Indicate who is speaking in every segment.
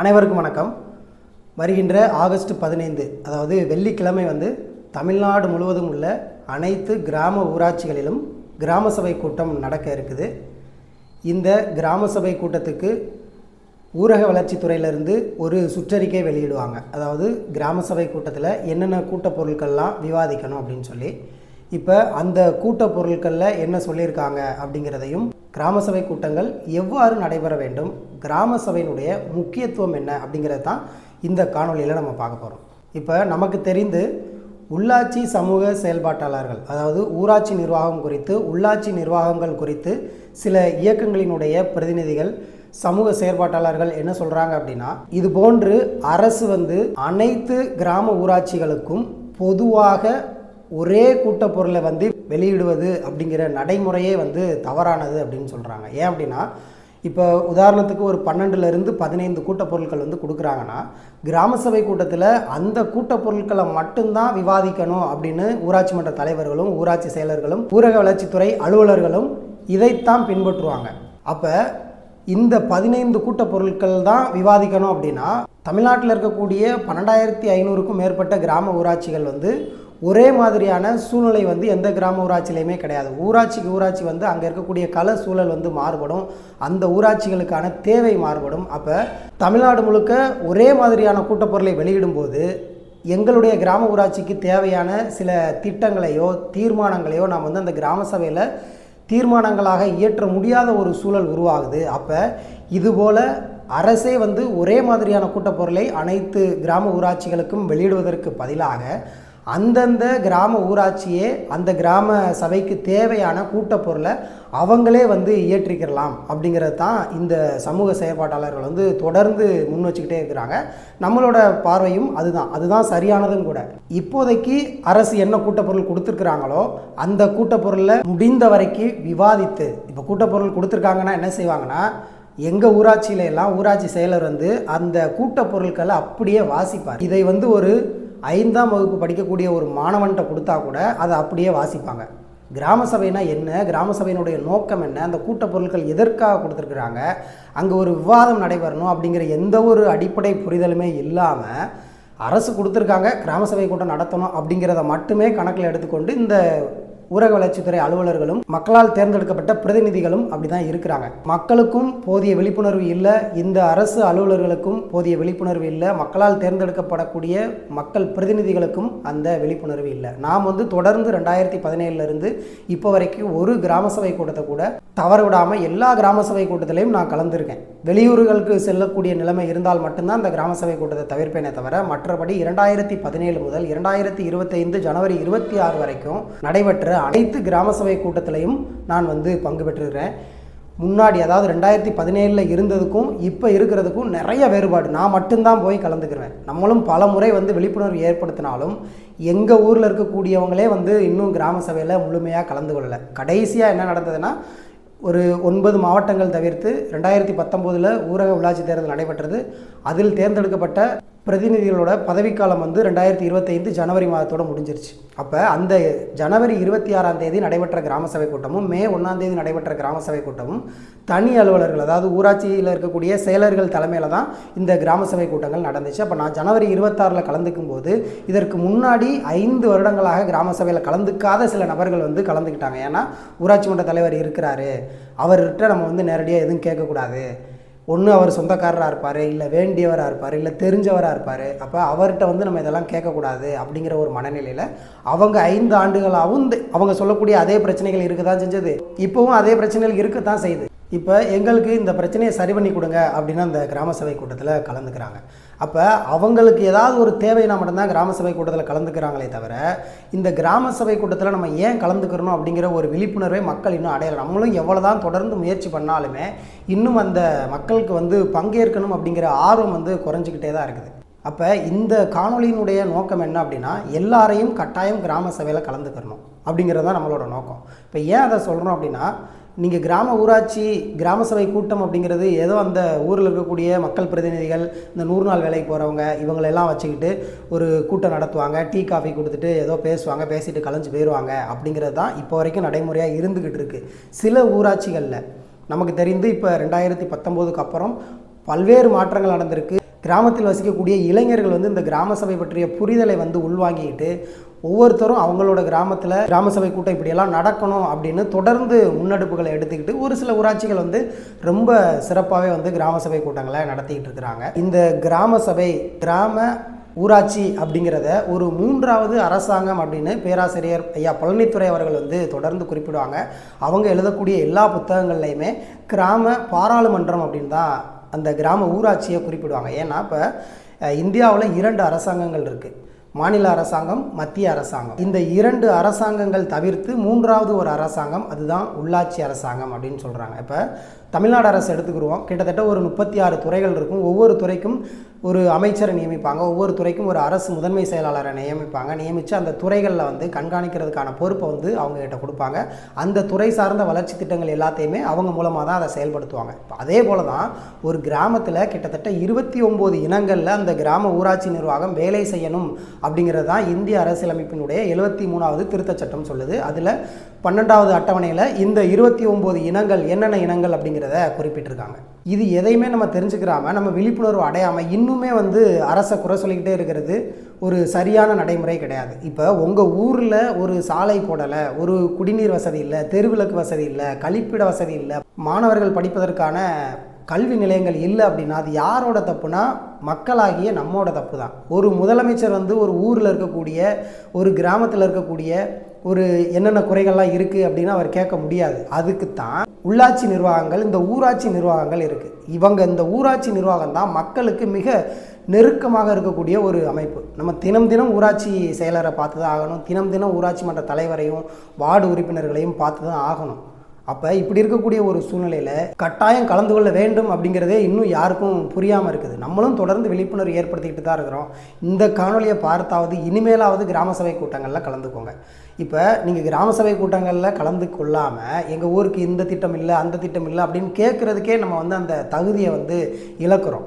Speaker 1: அனைவருக்கும் வணக்கம். வருகின்ற ஆகஸ்ட் பதினைந்து அதாவது வெள்ளிக்கிழமை வந்து தமிழ்நாடு முழுவதும் உள்ள அனைத்து கிராம ஊராட்சிகளிலும் கிராம சபை கூட்டம் நடக்க இருக்குது. இந்த கிராம சபை கூட்டத்துக்கு ஊரக வளர்ச்சித்துறையிலேருந்து ஒரு சுற்றறிக்கை வெளியிடுவாங்க. அதாவது கிராம சபை கூட்டத்தில் என்னென்ன கூட்டப் பொருட்கள்லாம் விவாதிக்கணும் அப்படின்னு சொல்லி இப்போ அந்த கூட்ட பொருட்களில் என்ன சொல்லியிருக்காங்க அப்படிங்கிறதையும் கிராம சபை கூட்டங்கள் எவ்வாறு நடைபெற வேண்டும் கிராம சபையினுடைய முக்கியத்துவம் என்ன அப்படிங்கிறது தான் இந்த காணொலியில் நம்ம பார்க்க போகிறோம் இப்போ நமக்கு தெரிந்து உள்ளாட்சி சமூக செயல்பாட்டாளர்கள் அதாவது ஊராட்சி நிர்வாகம் குறித்து உள்ளாட்சி நிர்வாகங்கள் குறித்து சில இயக்கங்களினுடைய பிரதிநிதிகள் சமூக செயற்பாட்டாளர்கள் என்ன சொல்கிறாங்க அப்படின்னா இது போன்று அரசு வந்து அனைத்து கிராம ஊராட்சிகளுக்கும் பொதுவாக ஒரே கூட்டப்பொருளை வந்து வெளியிடுவது அப்படிங்கிற நடைமுறையே வந்து தவறானது அப்படின்னு சொல்கிறாங்க ஏன் அப்படின்னா இப்போ உதாரணத்துக்கு ஒரு பன்னெண்டுலேருந்து பதினைந்து கூட்டப்பொருட்கள் வந்து கொடுக்குறாங்கன்னா கிராம சபை கூட்டத்தில் அந்த கூட்டப்பொருட்களை மட்டும்தான் விவாதிக்கணும் அப்படின்னு ஊராட்சி மன்ற தலைவர்களும் ஊராட்சி செயலர்களும் ஊரக வளர்ச்சித்துறை அலுவலர்களும் இதைத்தான் பின்பற்றுவாங்க. அப்போ இந்த பதினைந்து கூட்டப்பொருட்கள் தான் விவாதிக்கணும் அப்படின்னா தமிழ்நாட்டில் இருக்கக்கூடிய பன்னெண்டாயிரத்தி ஐநூறுக்கும் மேற்பட்ட கிராம ஊராட்சிகள் வந்து ஒரே மாதிரியான சூழ்நிலை வந்து எந்த கிராம ஊராட்சியிலையுமே கிடையாது. ஊராட்சிக்கு ஊராட்சி வந்து அங்கே இருக்கக்கூடிய கல சூழல் வந்து மாறுபடும். அந்த ஊராட்சிகளுக்கான தேவை மாறுபடும். அப்போ தமிழ்நாடு முழுக்க ஒரே மாதிரியான கூட்டப்பொருளை வெளியிடும்போது எங்களுடைய கிராம ஊராட்சிக்கு தேவையான சில திட்டங்களையோ தீர்மானங்களையோ நாம் வந்து அந்த கிராம சபையில் தீர்மானங்களாக இயற்ற முடியாத ஒரு சூழல் உருவாகுது. அப்போ இதுபோல் அரசே வந்து ஒரே மாதிரியான கூட்டப்பொருளை அனைத்து கிராம ஊராட்சிகளுக்கும் வெளியிடுவதற்கு பதிலாக அந்தந்த கிராம ஊராட்சியே அந்த கிராம சபைக்கு தேவையான கூட்டப்பொருளை அவங்களே வந்து இயற்றிக்கிறலாம் அப்படிங்கிறது தான் இந்த சமூக செயற்பாட்டாளர்கள் வந்து தொடர்ந்து முன் வச்சுக்கிட்டே இருக்கிறாங்க. நம்மளோட பார்வையும் அதுதான். அதுதான் சரியானதும் கூட. இப்போதைக்கு அரசு என்ன கூட்டப்பொருள் கொடுத்துருக்குறாங்களோ அந்த கூட்டப்பொருளை முடிந்த வரைக்கும் விவாதித்து இப்போ கூட்டப்பொருள் கொடுத்துருக்காங்கன்னா என்ன செய்வாங்கன்னா எங்கள் ஊராட்சியில எல்லாம் ஊராட்சி செயலர் வந்து அந்த கூட்டப் பொருட்களை அப்படியே வாசிப்பார். இதை வந்து ஒரு ஐந்தாம் வகுப்பு படிக்கக்கூடிய ஒரு மாணவன்கிட்ட கொடுத்தா கூட அதை அப்படியே வாசிப்பாங்க. கிராம சபைனா என்ன? கிராம சபையினுடைய நோக்கம் என்ன? அந்த கூட்ட பொருட்கள் எதற்காக கொடுத்துருக்குறாங்க? அங்கே ஒரு விவாதம் நடைபெறணும் அப்படிங்கிற எந்த ஒரு அடிப்படை புரிதலுமே இல்லாமல் அரசு கொடுத்துருக்காங்க கிராம சபை கூட்டம் நடத்தணும் அப்படிங்கிறத மட்டுமே கணக்கில் எடுத்துக்கொண்டு இந்த ஊரக வளர்ச்சித்துறை அலுவலர்களும் மக்களால் தேர்ந்தெடுக்கப்பட்ட பிரதிநிதிகளும் அப்படிதான் இருக்கிறாங்க. மக்களுக்கும் போதிய விழிப்புணர்வு இல்லை இந்த அரசு அலுவலர்களுக்கும் போதிய விழிப்புணர்வு இல்லை மக்களால் தேர்ந்தெடுக்கப்படக்கூடிய மக்கள் பிரதிநிதிகளுக்கும் அந்த விழிப்புணர்வு இல்லை. நாம் வந்து தொடர்ந்து ரெண்டாயிரத்தி பதினேழுலேருந்து இப்போ வரைக்கும் ஒரு கிராம சபை கூட்டத்தை கூட தவற விடாமல் எல்லா கிராம சபை கூட்டத்திலையும் நான் கலந்துருக்கேன். வெளியூர்களுக்கு செல்லக்கூடிய நிலைமை இருந்தால் மட்டும்தான் அந்த கிராம சபை கூட்டத்தை தவிர்ப்பேனே தவிர மற்றபடி இரண்டாயிரத்தி பதினேழு முதல் இரண்டாயிரத்தி இருபத்தைந்து ஜனவரி இருபத்தி ஆறு வரைக்கும் நடைபெற்ற அனைத்து கிராம சபை கூட்டத்திலையும் நான் வந்து பங்கு பெற்றிருக்கிறேன். முன்னாடி அதாவது ரெண்டாயிரத்தி பதினேழில் இருந்ததுக்கும் இப்போ இருக்கிறதுக்கும் நிறைய வேறுபாடு. நான் மட்டும்தான் போய் கலந்துக்கிறேன். நம்மளும் பல முறை வந்து விழிப்புணர்வு ஏற்படுத்தினாலும் எங்கள் ஊரில் இருக்கக்கூடியவங்களே வந்து இன்னும் கிராம சபையில் முழுமையாக கலந்து கொள்ளலை. கடைசியாக என்ன நடந்ததுன்னா ஒரு ஒன்பது மாவட்டங்கள் தவிர்த்து ரெண்டாயிரத்தி பத்தொம்போதில் ஊரக உள்ளாட்சி தேர்தல் நடைபெற்றது. அதில் தேர்ந்தெடுக்கப்பட்ட பிரதிநிதிகளோட பதவிக்காலம் வந்து ரெண்டாயிரத்தி இருபத்தைந்து ஜனவரி மாதத்தோட முடிஞ்சிருச்சு. அப்போ அந்த ஜனவரி இருபத்தி ஆறாம் தேதி நடைபெற்ற கிராம சபை கூட்டமும் மே ஒன்றாம் தேதி நடைபெற்ற கிராம சபை கூட்டமும் தனி அலுவலர்கள் அதாவது ஊராட்சியில் இருக்கக்கூடிய செயலர்கள் தலைமையில் தான் இந்த கிராம சபை கூட்டங்கள் நடந்துச்சு. அப்போ நான் ஜனவரி இருபத்தாறில் கலந்துக்கும் போது இதற்கு முன்னாடி ஐந்து வருடங்களாக கிராம சபையில் கலந்துக்காத சில நபர்கள் வந்து கலந்துக்கிட்டாங்க. ஏன்னா ஊராட்சி மன்ற தலைவர் இருக்கிறாரு. அவர்கிட்ட நம்ம வந்து நேரடியாக எதுவும் கேட்கக்கூடாது. ஒன்று அவர் சொந்தக்காரராக இருப்பார் இல்லை வேண்டியவராக இருப்பார் இல்லை தெரிஞ்சவராக இருப்பார் அப்போ அவர்கிட்ட வந்து நம்ம இதெல்லாம் கேட்கக்கூடாது அப்படிங்கிற ஒரு மனநிலையில் அவங்க ஐந்து ஆண்டுகளாகவும் அவங்க சொல்லக்கூடிய அதே பிரச்சனைகள் இருக்க தான் செஞ்சது. இப்போவும் அதே பிரச்சனைகள் இருக்கத்தான் செய்யுது. இப்போ எங்களுக்கு இந்த பிரச்சனையை சரி பண்ணி கொடுங்க அப்படின்னு அந்த கிராம சபை கூட்டத்தில் கலந்துக்கிறாங்க. அப்போ அவங்களுக்கு ஏதாவது ஒரு தேவைனா மட்டும்தான் கிராம சபை கூட்டத்தில் கலந்துக்கிறாங்களே தவிர இந்த கிராம சபை கூட்டத்தில் நம்ம ஏன் கலந்துக்கிறணும் அப்படிங்கிற ஒரு விழிப்புணர்வை மக்கள் இன்னும் அடையலை. நம்மளும் எவ்வளோ தான் தொடர்ந்து முயற்சி பண்ணாலுமே இன்னும் அந்த மக்களுக்கு வந்து பங்கேற்கணும் அப்படிங்கிற ஆர்வம் வந்து குறைஞ்சிக்கிட்டே தான் இருக்குது. அப்போ இந்த காணொளியினுடைய நோக்கம் என்ன அப்படின்னா எல்லாரையும் கட்டாயம் கிராம சபையில் கலந்துக்கிறணும் அப்படிங்கிறது தான் நம்மளோட நோக்கம். இப்போ ஏன் அதை சொல்கிறோம் அப்படின்னா நீங்கள் கிராம ஊராட்சி கிராம சபை கூட்டம் அப்படிங்கிறது ஏதோ அந்த ஊரில் இருக்கக்கூடிய மக்கள் பிரதிநிதிகள் இந்த நூறு நாள் வேலைக்கு போகிறவங்க இவங்களெல்லாம் வச்சுக்கிட்டு ஒரு கூட்டம் நடத்துவாங்க. டீ காஃபி கொடுத்துட்டு ஏதோ பேசுவாங்க பேசிட்டு கலைஞ்சு போயிடுவாங்க அப்படிங்கிறது தான் இப்போ வரைக்கும் நடைமுறையாக இருந்துக்கிட்டு இருக்குது சில ஊராட்சிகளில் நமக்கு தெரிந்து இப்போ ரெண்டாயிரத்தி பத்தொம்போதுக்கு அப்புறம் பல்வேறு மாற்றங்கள் நடந்திருக்கு. கிராமத்தில் வசிக்கக்கூடிய இளைஞர்கள் வந்து இந்த கிராம சபை பற்றிய புரிதலை வந்து உள்வாங்கிக்கிட்டு ஒவ்வொருத்தரும் அவங்களோட கிராமத்தில் கிராம சபை கூட்டம் இப்படியெல்லாம் நடக்கணும் அப்படின்னு தொடர்ந்து முன்னெடுப்புகளை எடுத்துக்கிட்டு ஒரு சில ஊராட்சிகள் வந்து ரொம்ப சிறப்பாகவே வந்து கிராம சபை கூட்டங்களை நடத்திக்கிட்டு இருக்கிறாங்க. இந்த கிராம சபை கிராம ஊராட்சி அப்படிங்கிறத ஒரு மூன்றாவது அரசாங்கம் அப்படின்னு பேராசிரியர் ஐயா பழனித்துறை அவர்கள் வந்து தொடர்ந்து குறிப்பிடுவாங்க. அவங்க எழுதக்கூடிய எல்லா புத்தகங்கள்லையுமே கிராம பாராளுமன்றம் அப்படின்னு தான் அந்த கிராம ஊராட்சியை குறிப்பிடுவாங்க. ஏன்னா இப்போ இந்தியாவில் இரண்டு அரசாங்கங்கள் இருக்குது மாநில அரசாங்கம் மத்திய அரசாங்கம். இந்த இரண்டு அரசாங்கங்கள் தவிர்த்து மூன்றாவது ஒரு அரசாங்கம் அதுதான் உள்ளாட்சி அரசாங்கம் அப்படின்னு சொல்கிறாங்க இப்போ தமிழ்நாடு அரசு எடுத்துக்கிடுவோம். கிட்டத்தட்ட ஒரு முப்பத்தி ஆறு துறைகள் இருக்கும். ஒவ்வொரு துறைக்கும் ஒரு அமைச்சரை நியமிப்பாங்க. ஒவ்வொரு துறைக்கும் ஒரு அரசு முதன்மை செயலாளரை நியமிப்பாங்க. நியமித்து அந்த துறைகளில் வந்து கண்காணிக்கிறதுக்கான பொறுப்பை வந்து அவங்க கிட்ட கொடுப்பாங்க. அந்த துறை சார்ந்த வளர்ச்சி திட்டங்கள் எல்லாத்தையுமே அவங்க மூலமாக தான் அதை செயல்படுத்துவாங்க. இப்போ அதே போல தான் ஒரு கிராமத்தில் கிட்டத்தட்ட இருபத்தி ஒம்பது இனங்களில் அந்த கிராம ஊராட்சி நிர்வாகம் வேலை செய்யணும் அப்படிங்கிறது தான் இந்திய அரசியலமைப்பினுடைய எழுபத்தி மூணாவது திருத்தச் சட்டம் சொல்லுது. அதில் பன்னெண்டாவது அட்டவணையில் இந்த இருபத்தி ஒம்பது இனங்கள் என்னென்ன இனங்கள் அப்படிங்கிறத குறிப்பிட்டிருக்காங்க. இது எதையுமே நம்ம தெரிஞ்சுக்கிறாமல் நம்ம விழிப்புணர்வு அடையாமல் இன்னுமே வந்து அரசை குறை சொல்லிக்கிட்டே இருக்கிறது ஒரு சரியான நடைமுறை கிடையாது. இப்போ உங்கள் ஊரில் ஒரு சாலை போடலை ஒரு குடிநீர் வசதி இல்லை தெருவிளக்கு வசதி இல்லை கழிப்பிட வசதி இல்லை மாணவர்கள் படிப்பதற்கான கல்வி நிலையங்கள் இல்லை அப்படின்னா அது யாரோட தப்புனா மக்களாகிய நம்மோட தப்பு தான் ஒரு முதலமைச்சர் வந்து ஒரு ஊரில் இருக்கக்கூடிய ஒரு கிராமத்தில் இருக்கக்கூடிய ஒரு என்னென்ன குறைகள்லாம் இருக்குது அப்படின்னு அவர் கேட்க முடியாது. அதுக்கு தான் உள்ளாட்சி நிர்வாகங்கள் இந்த ஊராட்சி நிர்வாகங்கள் இருக்குது இவங்க இந்த ஊராட்சி நிர்வாகம் தான் மக்களுக்கு மிக நெருக்கமாக இருக்கக்கூடிய ஒரு அமைப்பு. நம்ம தினம் தினம் ஊராட்சி செயலரை பார்த்து தான் ஆகணும். தினம் தினம் ஊராட்சி மன்ற தலைவரையும் வார்டு உறுப்பினர்களையும் பார்த்து தான் ஆகணும். அப்போ இப்படி இருக்கக்கூடிய ஒரு சூழ்நிலையில் கட்டாயம் கலந்து கொள்ள வேண்டும் அப்படிங்கிறதே இன்னும் யாருக்கும் புரியாமல் இருக்குது. நம்மளும் தொடர்ந்து விழிப்புணர்வு ஏற்படுத்திக்கிட்டு தான் இருக்கிறோம். இந்த காணொலியை பார்த்தாவது இனிமேலாவது கிராம சபை கூட்டங்களில் கலந்துக்கோங்க. இப்போ நீங்கள் கிராம சபை கூட்டங்களில் கலந்து கொள்ளாமல் எங்கள் ஊருக்கு இந்த திட்டம் இல்லை அந்த திட்டம் இல்லை அப்படின்னு கேட்குறதுக்கே நம்ம வந்து அந்த தகுதியை வந்து இழக்கிறோம்.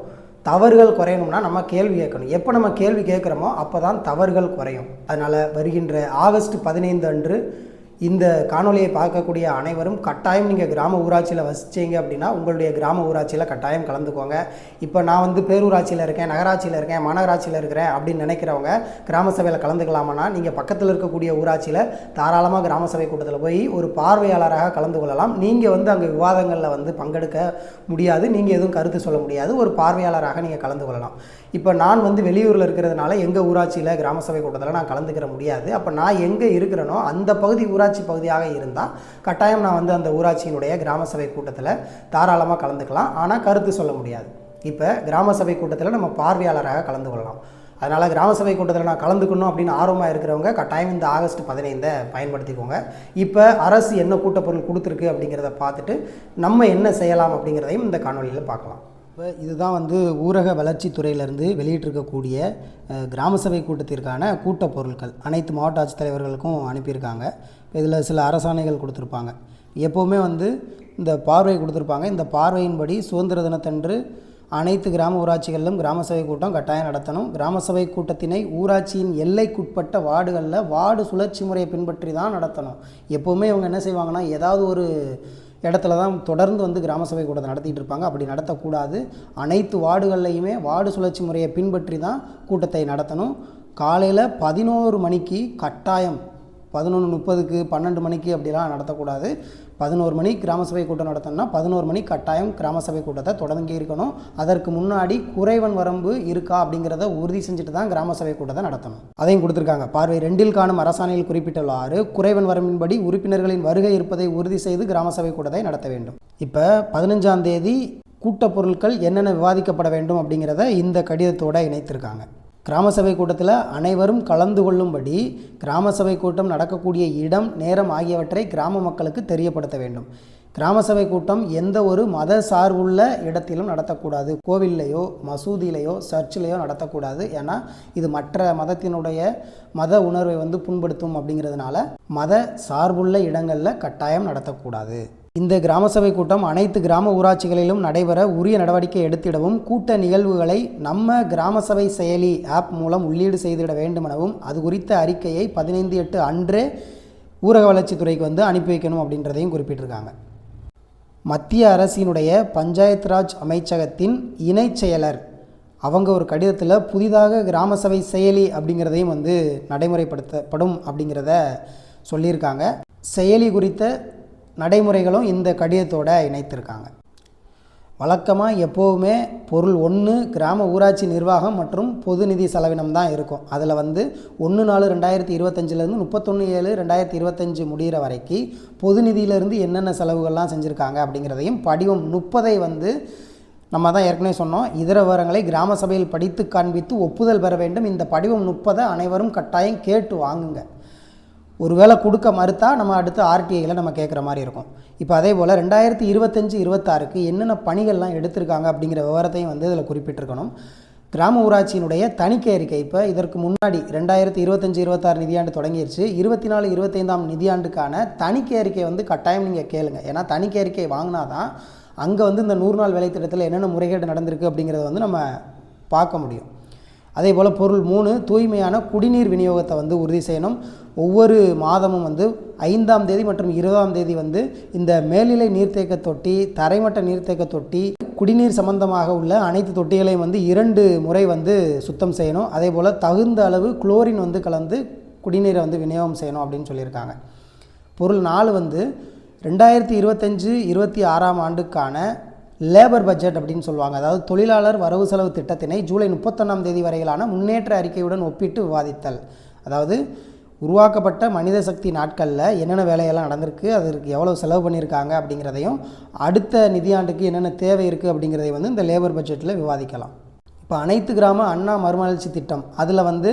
Speaker 1: தவறுகள் குறையணும்னா நம்ம கேள்வி கேட்கணும். எப்போ நம்ம கேள்வி கேட்குறோமோ அப்போ தான் தவறுகள் குறையும். அதனால் வருகின்ற ஆகஸ்ட் பதினைந்து அன்று இந்த காணொலியை பார்க்கக்கூடிய அனைவரும் கட்டாயம் நீங்கள் கிராம ஊராட்சியில் வசிச்சீங்க அப்படின்னா உங்களுடைய கிராம ஊராட்சியில் கட்டாயம் கலந்துக்கோங்க. இப்போ நான் வந்து பேரூராட்சியில் இருக்கேன் நகராட்சியில் இருக்கேன் மாநகராட்சியில் இருக்கிறேன் அப்படின்னு நினைக்கிறவங்க கிராம சபையில் கலந்துக்கலாமான்னா நீங்கள் பக்கத்தில் இருக்கக்கூடிய ஊராட்சியில் தாராளமாக கிராம சபை கூட்டத்தில் போய் ஒரு பார்வையாளராக கலந்து கொள்ளலாம். நீங்கள் வந்து அங்கே விவாதங்களில் வந்து பங்கெடுக்க முடியாது. நீங்கள் எதுவும் கருத்து சொல்ல முடியாது. ஒரு பார்வையாளராக நீங்கள் கலந்து கொள்ளலாம். இப்போ நான் வந்து வெளியூரில் இருக்கிறதுனால எங்கள் ஊராட்சியில் கிராம சபை கூட்டத்தில் நான் கலந்துக்கிற முடியாது. அப்போ நான் எங்கே இருக்கிறேனோ அந்த பகுதி ஊராட்சி பகுதியாக இருந்தால் கட்டாயம் நான் வந்து அந்த ஊராட்சியினுடைய கிராம சபை கூட்டத்தில் தாராளமாக கலந்துக்கலாம். ஆனால் கருத்து சொல்ல முடியாது. இப்போ கிராம சபை கூட்டத்தில் நம்ம பார்வையாளராக கலந்து கொள்ளலாம். அதனால் கிராம சபை கூட்டத்தில் நான் கலந்துக்கணும் அப்படின்னு ஆர்வமாக இருக்கிறவங்க கட்டாயம் இந்த ஆகஸ்ட் பதினைந்தை பயன்படுத்திக்கோங்க. இப்போ அரசு என்ன கூட்டப்பொருள் கொடுத்துருக்கு அப்படிங்கிறத பார்த்துட்டு நம்ம என்ன செய்யலாம் அப்படிங்கிறதையும் இந்த காணொலியில் பார்க்கலாம். இப்போ இதுதான் வந்து ஊரக வளர்ச்சித்துறையிலேருந்து வெளியிட்டிருக்கக்கூடிய கிராம சபை கூட்டத்திற்கான கூட்டப்பொருட்கள் அனைத்து மாவட்ட ஆட்சித்தலைவர்களுக்கும் அனுப்பியிருக்காங்க. இதில் சில அரசாணைகள் கொடுத்துருப்பாங்க. எப்போவுமே வந்து இந்த பார்வை கொடுத்துருப்பாங்க. இந்த பார்வையின்படி சுதந்திர தினத்தன்று அனைத்து கிராம ஊராட்சிகளிலும் கிராம சபை கூட்டம் கட்டாயம் நடத்தணும். கிராம சபை கூட்டத்தினை ஊராட்சியின் எல்லைக்குட்பட்ட வார்டுகளில் வார்டு சுழற்சி முறையை பின்பற்றி தான் நடத்தணும். எப்போவுமே இவங்க என்ன செய்வாங்கன்னா ஏதாவது ஒரு இடத்துல தான் தொடர்ந்து வந்து கிராம சபை கூட்டத்தை நடத்திட்டு இருப்பாங்க. அப்படி நடத்தக்கூடாது. அனைத்து வார்டுகள்லையுமே வார்டு சுழற்சி முறையை பின்பற்றி தான் கூட்டத்தை நடத்தணும். காலையில் பதினோரு மணிக்கு கட்டாயம் பதினொன்று முப்பதுக்கு பன்னெண்டு மணிக்கு அப்படிலாம் நடத்தக்கூடாது. பதினோரு மணி கிராம சபை கூட்டம் நடத்தணும்னா பதினோரு மணி கட்டாயம் கிராம சபை கூட்டத்தை தொடங்கி இருக்கணும். அதற்கு முன்னாடி குறைவன் வரம்பு இருக்கா அப்படிங்கிறத உறுதி செஞ்சுட்டு தான் கிராம சபை கூட்டத்தை நடத்தணும். அதையும் கொடுத்துருக்காங்க. பார்வை ரெண்டில் காணும் அரசாணையில் குறிப்பிட்டுள்ளவாறு குறைவன் வரம்பின்படி உறுப்பினர்களின் வருகை இருப்பதை உறுதி செய்து கிராம சபை கூட்டத்தை நடத்த வேண்டும். இப்போ பதினஞ்சாம் தேதி கூட்டப்பொருட்கள் என்னென்ன விவாதிக்கப்பட வேண்டும் அப்படிங்கிறத இந்த கடிதத்தோடு இணைத்திருக்காங்க. கிராம சபை கூட்டத்தில் அனைவரும் கலந்து கொள்ளும்படி கிராம சபை கூட்டம் நடக்கக்கூடிய இடம் நேரம் ஆகியவற்றை கிராம மக்களுக்கு தெரியப்படுத்த வேண்டும். கிராம சபை கூட்டம் எந்த ஒரு மத சார்புள்ள இடத்திலும் நடத்தக்கூடாது. கோவில்லையோ மசூதியிலையோ சர்ச்சிலையோ நடத்தக்கூடாது. ஏன்னா இது மற்ற மதத்தினுடைய மத உணர்வை வந்து புண்படுத்தும் அப்படிங்கிறதுனால மத சார்புள்ள இடங்களில் கட்டாயம் நடத்தக்கூடாது. இந்த கிராம சபை கூட்டம் அனைத்து கிராம ஊராட்சிகளிலும் நடைபெற உரிய நடவடிக்கை எடுத்திடவும் கூட்ட நிகழ்வுகளை நம்ம கிராம சபை செயலி ஆப் மூலம் உள்ளீடு செய்திட வேண்டுமெனவும் அது குறித்த அறிக்கையை பதினைந்து எட்டு அன்றே ஊரக வளர்ச்சித்துறைக்கு வந்து அனுப்பி வைக்கணும் அப்படின்றதையும் குறிப்பிட்டிருக்காங்க. மத்திய அரசினுடைய பஞ்சாயத் ராஜ் அமைச்சகத்தின் இணைச் செயலர் அவங்க ஒரு கடிதத்தில் புதிதாக கிராம சபை செயலி அப்படிங்கிறதையும் வந்து நடைமுறைப்படுத்தப்படும் அப்படிங்கிறத சொல்லியிருக்காங்க. செயலி குறித்த நடைமுறைகளும் இந்த கடிதத்தோடு இணைத்திருக்காங்க. வழக்கமாக எப்போவுமே பொருள் ஒன்று கிராம ஊராட்சி நிர்வாகம் மற்றும் பொது நிதி செலவினம் தான் இருக்கும். அதில் வந்து ஒன்று நாலு ரெண்டாயிரத்தி இருபத்தஞ்சிலேருந்து முப்பத்தொன்று ஏழு ரெண்டாயிரத்தி இருபத்தஞ்சி முடிகிற வரைக்கும் பொது நிதியிலேருந்து என்னென்ன செலவுகள்லாம் செஞ்சுருக்காங்க அப்படிங்கிறதையும் படிவம் முப்பதை வந்து நம்ம தான் ஏற்கனவே சொன்னோம். இதர விவரங்களை கிராம சபையில் படித்து காண்பித்து ஒப்புதல் பெற வேண்டும். இந்த படிவம் முப்பதை அனைவரும் கட்டாயம் கேட்டு வாங்குங்க. ஒருவேளை கொடுக்க மறுத்தா நம்ம அடுத்து ஆர்டிஐயில் நம்ம கேட்குற மாதிரி இருக்கும். இப்போ அதே போல் ரெண்டாயிரத்தி இருபத்தஞ்சி இருபத்தாறுக்கு என்னென்ன பணிகள்லாம் எடுத்திருக்காங்க அப்படிங்கிற விவரத்தையும் வந்து இதில் குறிப்பிட்டிருக்கணும். கிராம ஊராட்சியினுடைய தணிக்கை அறிக்கை இப்போ இதற்கு முன்னாடி ரெண்டாயிரத்தி இருபத்தஞ்சி இருபத்தாறு நிதியாண்டு தொடங்கிருச்சு. இருபத்தி நாலு இருபத்தைந்தாம் நிதியாண்டுக்கான தணிக்கை அறிக்கை வந்து கட்டாயம் நீங்கள் கேளுங்க. ஏன்னா தணிக்கை அறிக்கை வாங்கினா தான் அங்கே வந்து இந்த நூறு நாள் வேலை திட்டத்தில் என்னென்ன முறைகேடு நடந்திருக்கு அப்படிங்கிறத வந்து நம்ம பார்க்க முடியும். அதே போல் பொருள் மூணு தூய்மையான குடிநீர் விநியோகத்தை வந்து உறுதி செய்யணும். ஒவ்வொரு மாதமும் வந்து ஐந்தாம் தேதி மற்றும் இருபதாம் தேதி வந்து இந்த மேல்நிலை நீர்த்தேக்க தொட்டி தரைமட்ட நீர்த்தேக்க தொட்டி குடிநீர் சம்பந்தமாக உள்ள அனைத்து தொட்டிகளையும் வந்து இரண்டு முறை வந்து சுத்தம் செய்யணும். அதே போல் தகுந்த அளவு குளோரின் வந்து கலந்து குடிநீரை வந்து விநியோகம் செய்யணும் அப்படின்னு சொல்லியிருக்காங்க. பொருள் நாலு வந்து ரெண்டாயிரத்தி இருபத்தஞ்சு இருபத்தி ஆறாம் ஆண்டுக்கான லேபர் பட்ஜெட் அப்படின்னு சொல்லுவாங்க. அதாவது தொழிலாளர் வரவு செலவு திட்டத்தினை ஜூலை முப்பத்தொன்னாம் தேதி வரையிலான முன்னேற்ற அறிக்கையுடன் ஒப்பிட்டு விவாதித்தல். அதாவது உருவாக்கப்பட்ட மனித சக்தி நாட்களில் என்னென்ன வேலையெல்லாம் நடந்திருக்கு அதற்கு எவ்வளோ செலவு பண்ணியிருக்காங்க அப்படிங்கிறதையும் அடுத்த நிதியாண்டுக்கு என்னென்ன தேவை இருக்குது அப்படிங்கிறதை வந்து இந்த லேபர் பட்ஜெட்டில் விவாதிக்கலாம். இப்போ அனைத்து கிராம அண்ணா மறுமலர்ச்சி திட்டம். அதில் வந்து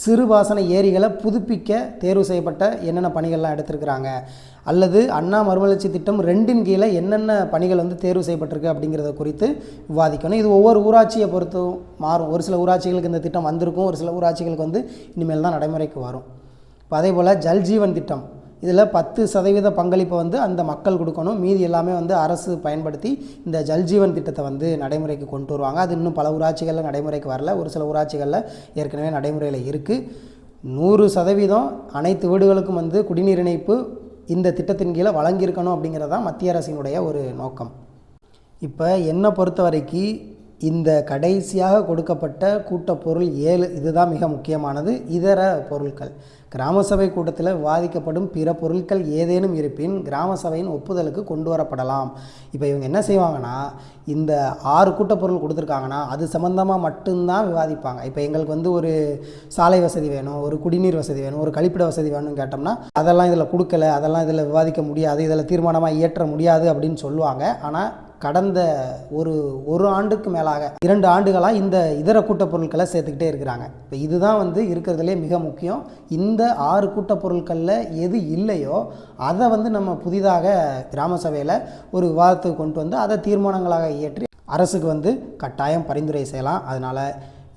Speaker 1: சிறுபாசன ஏரிகளை புதுப்பிக்க தேர்வு செய்யப்பட்ட என்னென்ன பணிகள்லாம் எடுத்திருக்கிறாங்க? அல்லது அண்ணா மறுமலர்ச்சி திட்டம் ரெண்டின் கீழே என்னென்ன பணிகள் வந்து தேர்வு செய்யப்பட்டிருக்கு அப்படிங்கிறத குறித்து விவாதிக்கணும். இது ஒவ்வொரு ஊராட்சியை பொறுத்தும் மாறும். ஒரு சில ஊராட்சிகளுக்கு இந்த திட்டம் வந்திருக்கும். ஒரு சில ஊராட்சிகளுக்கு வந்து இனிமேல் தான் நடைமுறைக்கு வரும். இப்போ அதே போல் ஜல்ஜீவன் திட்டம். இதில் பத்து சதவீத பங்களிப்பை வந்து அந்த மக்கள் கொடுக்கணும். மீதி எல்லாமே வந்து அரசு பயன்படுத்தி இந்த ஜல்ஜீவன் திட்டத்தை வந்து நடைமுறைக்கு கொண்டு வருவாங்க. அது இன்னும் பல ஊராட்சிகளில் நடைமுறைக்கு வரல. ஒரு சில ஊராட்சிகளில் ஏற்கனவே நடைமுறையில் இருக்குது நூறு சதவீதம் அனைத்து வீடுகளுக்கும் வந்து குடிநீர் இணைப்பு இந்த திட்டத்தின் கீழே வழங்கியிருக்கணும் அப்படிங்கிறது தான் மத்திய அரசினுடைய ஒரு நோக்கம். இப்போ என்னை பொறுத்த வரைக்கும் இந்த கடைசியாக கொடுக்கப்பட்ட கூட்டப்பொருள் ஏழு இதுதான் மிக முக்கியமானது இதர பொருட்கள் கிராம சபை கூட்டத்தில் விவாதிக்கப்படும் பிற பொருட்கள் ஏதேனும் இருப்பின் கிராம சபையின் ஒப்புதலுக்கு கொண்டு வரப்படலாம். இப்போ இவங்க என்ன செய்வாங்கன்னா இந்த ஆறு கூட்டப்பொருள் கொடுத்துருக்காங்கன்னா அது சம்மந்தமாக மட்டும்தான் விவாதிப்பாங்க. இப்போ எங்களுக்கு வந்து ஒரு சாலை வசதி வேணும் ஒரு குடிநீர் வசதி வேணும் ஒரு கழிப்பிட வசதி வேணும்னு கேட்டோம்னா அதெல்லாம் இதில் கொடுக்கல அதெல்லாம் இதில் விவாதிக்க முடியாது இதில் தீர்மானமாக இயற்ற முடியாது அப்படின்னு சொல்லுவாங்க. ஆனால் கடந்த ஒரு ஒரு ஆண்டுக்கு மேலாக இரண்டு ஆண்டுகளாக இந்த இதர கூட்டப்பொருட்களை சேர்த்துக்கிட்டே இருக்கிறாங்க. இப்போ இதுதான் வந்து இருக்கிறதுலே மிக முக்கியம். இந்த ஆறு கூட்டப்பொருட்களில் எது இல்லையோ அதை வந்து நம்ம புதிதாக கிராம சபையில் ஒரு விவாதத்துக்கு கொண்டு வந்து அதை தீர்மானங்களாக இயற்றி அரசுக்கு வந்து கட்டாயம் பரிந்துரை செய்யலாம். அதனால்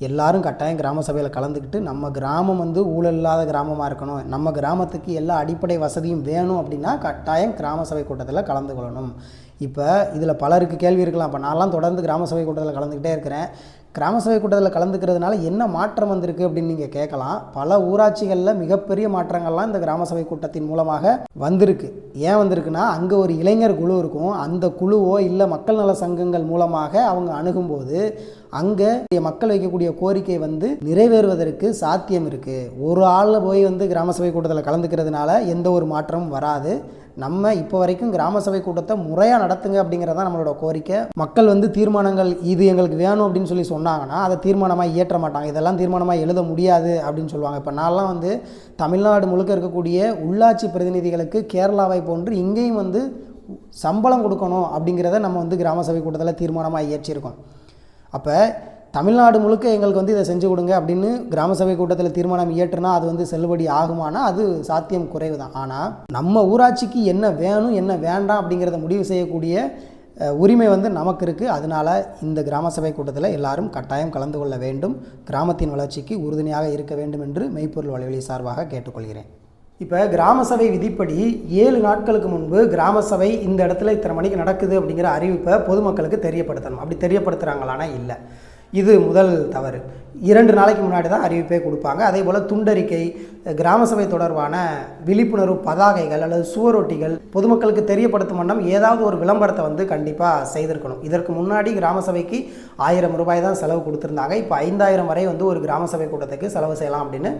Speaker 1: எல்லாரும் கட்டாயம் கிராம சபையில் கலந்துக்கிட்டு நம்ம கிராமம் வந்து ஊழல் இல்லாத கிராமமாக இருக்கணும். நம்ம கிராமத்துக்கு எல்லா அடிப்படை வசதியும் வேணும் அப்படின்னா கட்டாயம் கிராம சபை கூட்டத்தில் கலந்து கொள்ளணும். இப்போ இதில் பலருக்கு கேள்வி இருக்கலாம். இப்போ நான்லாம் தொடர்ந்து கிராம சபை கூட்டத்தில் கலந்துக்கிட்டே இருக்கிறேன். கிராம சபை கூட்டத்தில் கலந்துக்கிறதுனால என்ன மாற்றம் வந்திருக்கு அப்படின்னு நீங்கள் கேட்கலாம். பல ஊராட்சிகளில் மிகப்பெரிய மாற்றங்கள்லாம் இந்த கிராம சபை கூட்டத்தின் மூலமாக வந்திருக்கு. ஏன் வந்திருக்குன்னா அங்கே ஒரு இளைஞர் குழு இருக்கும். அந்த குழுவோ இல்லை மக்கள் நல சங்கங்கள் மூலமாக அவங்க அணுகும்போது அங்கே மக்கள் வைக்கக்கூடிய கோரிக்கை வந்து நிறைவேறுவதற்கு சாத்தியம் இருக்குது ஒரு ஆளில் போய் வந்து கிராம சபை கூட்டத்தில் கலந்துக்கிறதுனால எந்த ஒரு மாற்றமும் வராது. நம்ம இப்போ வரைக்கும் கிராம சபை கூட்டத்தை முறையாக நடத்துங்க அப்படிங்கிறதான் நம்மளோட கோரிக்கை. மக்கள் வந்து தீர்மானங்கள் இது எங்களுக்கு வேணும் அப்படின்னு சொல்லி சொன்னாங்கன்னா அதை தீர்மானமாக இயற்ற மாட்டாங்க. இதெல்லாம் தீர்மானமாக எழுத முடியாது அப்படின்னு சொல்லுவாங்க. இப்போ நான்லாம் வந்து தமிழ்நாடு முழுக்க இருக்கக்கூடிய உள்ளாட்சி பிரதிநிதிகளுக்கு கேரளாவை போன்று இங்கேயும் வந்து சம்பளம் கொடுக்கணும் அப்படிங்கிறத நம்ம வந்து கிராம சபை கூட்டத்தில் தீர்மானமாக இயற்றியிருக்கோம். அப்போ தமிழ்நாடு முழுக்க எங்களுக்கு வந்து இதை செஞ்சு கொடுங்க அப்படின்னு கிராம சபை கூட்டத்தில் தீர்மானம் இயற்றுனா அது வந்து செல்லுபடி ஆகுமானா அது சாத்தியம் குறைவு தான் ஆனால் நம்ம ஊராட்சிக்கு என்ன வேணும் என்ன வேண்டாம் அப்படிங்கிறத முடிவு செய்யக்கூடிய உரிமை வந்து நமக்கு இருக்குது அதனால் இந்த கிராம சபை கூட்டத்தில் எல்லாரும் கட்டாயம் கலந்து கொள்ள வேண்டும். கிராமத்தின் வளர்ச்சிக்கு உறுதுணையாக இருக்க வேண்டும் என்று மெய்ப்பொருள் வலைவழி சார்பாக கேட்டுக்கொள்கிறேன். இப்போ கிராம சபை விதிப்படி ஏழு நாட்களுக்கு முன்பு கிராம சபை இந்த இடத்துல இத்தனை மணிக்கு நடக்குது அப்படிங்கிற அறிவிப்பை பொதுமக்களுக்கு தெரியப்படுத்தணும். அப்படி தெரியப்படுத்துகிறாங்களானா இல்லை. இது முதல் தவறு. இரண்டு நாளைக்கு முன்னாடி தான் அறிவிப்பே கொடுப்பாங்க. அதே போல் துண்டறிக்கை கிராம சபை தொடர்பான விழிப்புணர்வு பதாகைகள் அல்லது சுவரொட்டிகள் பொதுமக்களுக்கு தெரியப்படுத்தும் வண்ணம் ஏதாவது ஒரு விளம்பரத்தை வந்து கண்டிப்பாக செய்திருக்கணும். இதற்கு முன்னாடி கிராம சபைக்கு ஆயிரம் ரூபாய் தான் செலவு கொடுத்துருந்தாங்க. இப்போ ஐந்தாயிரம் வரை வந்து ஒரு கிராம சபை கூட்டத்துக்கு செலவு செய்யலாம் அப்படின்னு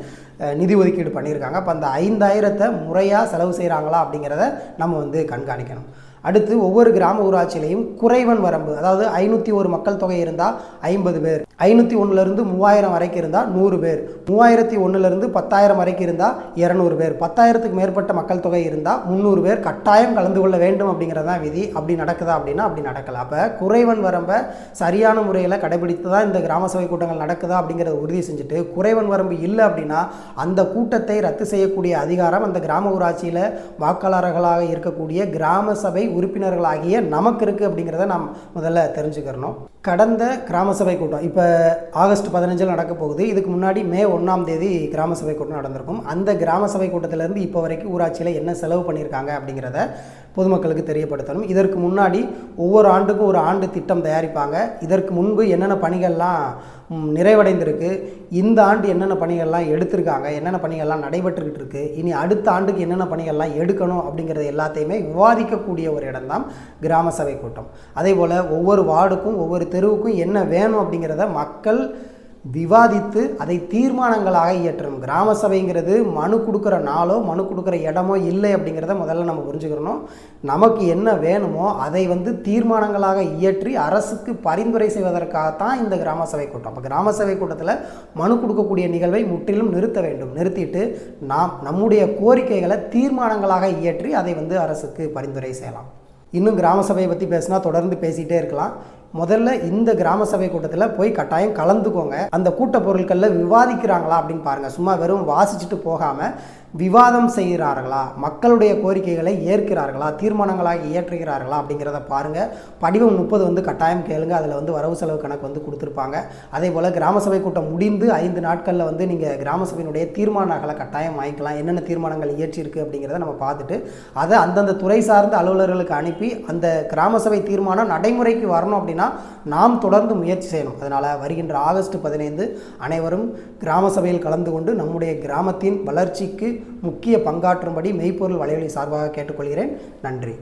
Speaker 1: நிதி ஒதுக்கீடு பண்ணியிருக்காங்க. அப்போ அந்த ஐந்தாயிரத்தை முறையாக செலவு செய்கிறாங்களா அப்படிங்கிறத நம்ம வந்து கண்காணிக்கணும். அடுத்து ஒவ்வொரு கிராம ஊராட்சியிலையும் குறைவன் வரம்பு அதாவது ஐநூற்றி ஒரு மக்கள் தொகை இருந்தால் ஐம்பது பேர். ஐநூற்றி ஒன்றுலேருந்து மூவாயிரம் வரைக்கும் இருந்தால் நூறு பேர். மூவாயிரத்தி ஒன்றுலேருந்து பத்தாயிரம் வரைக்கும் இருந்தால் இரநூறு பேர். பத்தாயிரத்துக்கு மேற்பட்ட மக்கள் தொகை இருந்தால் முந்நூறு பேர் கட்டாயம் கலந்து கொள்ள வேண்டும் அப்படிங்கிறதான் விதி. அப்படி நடக்குதா அப்படின்னா அப்படி நடக்கல. அப்போ குறைவன் வரம்பை சரியான முறையில் கடைபிடித்து தான் இந்த கிராம சபை கூட்டங்கள் நடக்குதா அப்படிங்கிறத உறுதி செஞ்சுட்டு குறைவன் வரம்பு இல்லை அப்படின்னா அந்த கூட்டத்தை ரத்து செய்யக்கூடிய அதிகாரம் அந்த கிராம ஊராட்சியில் வாக்காளர்களாக இருக்கக்கூடிய கிராம சபை உறுப்பினர்களாகிய நமக்கு இருக்குது அப்படிங்கிறத நாம் முதல்ல தெரிஞ்சுக்கிறணும். கடந்த கிராம சபை கூட்டம். இப்போ ஆகஸ்ட் பதினஞ்சில் நடக்க போகுது. இதுக்கு முன்னாடி மே ஒன்றாம் தேதி கிராம சபை கூட்டம் நடந்திருக்கும். அந்த கிராம சபை கூட்டத்திலேருந்து இப்போ வரைக்கும் ஊராட்சியில் என்ன செலவு பண்ணியிருக்காங்க அப்படிங்கிறத பொதுமக்களுக்கு தெரியப்படுத்தணும். இதற்கு முன்னாடி ஒவ்வொரு ஆண்டுக்கும் ஒரு ஆண்டு திட்டம் தயாரிப்பாங்க. இதற்கு முன்பு என்னென்ன பணிகள்லாம் நிறைவடைந்திருக்கு. இந்த ஆண்டு என்னென்ன பணிகள்லாம் எடுத்திருக்காங்க? என்னென்ன பணிகள்லாம் நடைபெற்றுக்கிட்டு இருக்கு? இனி அடுத்த ஆண்டுக்கு என்னென்ன பணிகள்லாம் எடுக்கணும் அப்படிங்கிறது எல்லாத்தையுமே விவாதிக்கக்கூடிய ஒரு இடம்தான் கிராம சபை கூட்டம். அதே போல் ஒவ்வொரு வார்டுக்கும் ஒவ்வொரு தெருவுக்கும் என்ன வேணும் அப்படிங்கிறத மக்கள் விவாதித்து அதை தீர்மானங்களாக இயற்றணும். கிராம சபைங்கிறது மனு கொடுக்குற நாளோ மனு கொடுக்குற இடமோ இல்லை அப்படிங்கிறத முதல்ல நம்ம புரிஞ்சுக்கிறணும். நமக்கு என்ன வேணுமோ அதை வந்து தீர்மானங்களாக இயற்றி அரசுக்கு பரிந்துரை செய்வதற்காகத்தான் இந்த கிராம சபை கூட்டம். அப்போ கிராம சபை கூட்டத்தில் மனு கொடுக்கக்கூடிய நிகழ்வை முற்றிலும் நிறுத்த வேண்டும். நிறுத்திட்டு நாம் நம்முடைய கோரிக்கைகளை தீர்மானங்களாக இயற்றி அதை வந்து அரசுக்கு பரிந்துரை செய்யலாம். இன்னும் கிராம சபையை பற்றி பேசினா தொடர்ந்து பேசிகிட்டே இருக்கலாம். முதல்ல இந்த கிராம சபை கூட்டத்தில் போய் கட்டாயம் கலந்துக்கோங்க. அந்த கூட்ட பொருட்களில் விவாதிக்கிறாங்களா அப்படின்னு பாருங்கள் சும்மா வெறும் வாசிச்சுட்டு போகாமல் விவாதம் செய்கிறார்களா? மக்களுடைய கோரிக்கைகளை ஏற்கிறார்களா? தீர்மானங்களாக இயற்றுகிறார்களா? அப்படிங்கிறத பாருங்கள் படிவம் முப்பது வந்து கட்டாயம் கேளுங்க. அதில் வந்து வரவு செலவு கணக்கு வந்து கொடுத்துருப்பாங்க. அதே போல் கிராம சபை கூட்டம் முடிந்து ஐந்து நாட்களில் வந்து நீங்கள் கிராம சபையினுடைய தீர்மானங்களை கட்டாயம் வாங்கிக்கலாம். என்னென்ன தீர்மானங்கள் இயற்றியிருக்கு அப்படிங்கிறத நம்ம பார்த்துட்டு அதை அந்தந்த துறை சார்ந்த அலுவலர்களுக்கு அனுப்பி அந்த கிராம சபை தீர்மானம் நடைமுறைக்கு வரணும் அப்படின்னா நாம் தொடர்ந்து முயற்சி செய்யணும். அதனால் வருகின்ற ஆகஸ்ட் பதினைந்து அனைவரும் கிராம சபையில் கலந்து கொண்டு நம்முடைய கிராமத்தின் வளர்ச்சிக்கு முக்கிய பங்காற்றும்படி மெய்ப்பொருள் வலைவலி சார்பாக கேட்டுக்கொள்கிறேன். நன்றி.